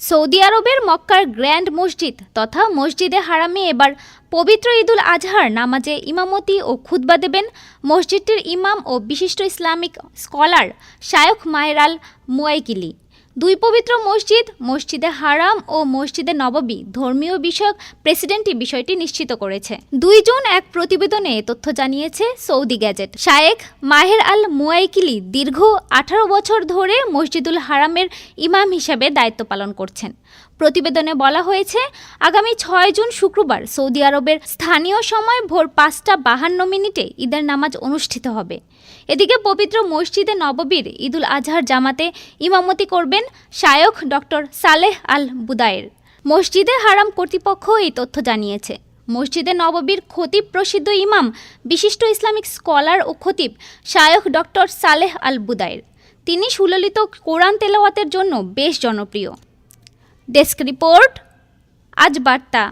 Saudi আরবের মক্কার grand মসজিদ তথা মসজিদে হারামে এবার পবিত্র ঈদুল আজহার নামাজে ইমামতি ও খুতবা দেবেন মসজিদটির ইমাম ও বিশিষ্ট ইসলামিক স্কলার শায়খ মায়ের আল মুয়াইকিলি দুই পবিত্র মসজিদ, মসজিদে হারাম ও মসজিদে নববী ধর্মীয় বিষয়ক প্রেসিডেন্টই বিষয়টি নিশ্চিত করেছে। দুই জুন এক প্রতিবেদনে তথ্য জানিয়েছে সৌদি গ্যাজেট। শায়েখ মাহের আল মুয়াইকিলি দীর্ঘ আঠারো বছর ধরে মসজিদুল হারামের ইমাম হিসেবে দায়িত্ব পালন করছেন। প্রতিবেদনে বলা হয়েছে, আগামী ছয় জুন শুক্রবার সৌদি আরবের স্থানীয় সময় ভোর পাঁচটা বাহান্ন মিনিটে ঈদের নামাজ অনুষ্ঠিত হবে। এদিকে পবিত্র মসজিদে নববীর ঈদুল আজহার জামাতে ইমামতি করবেন শায়খ ডক্টর সালেহ আল বুদায়ের মসজিদে হারাম কর্তৃপক্ষ এই তথ্য জানিয়েছে। মসজিদে নববীর খতিব প্রসিদ্ধ ইমাম, বিশিষ্ট ইসলামিক স্কলার ও খতিব শায়ক ডক্টর সালেহ আল বুদায়ের তিনি সুললিত কোরআন তেলাওয়াতের জন্য বেশ জনপ্রিয়। ডেস্ক রিপোর্ট, আজ বার্তা।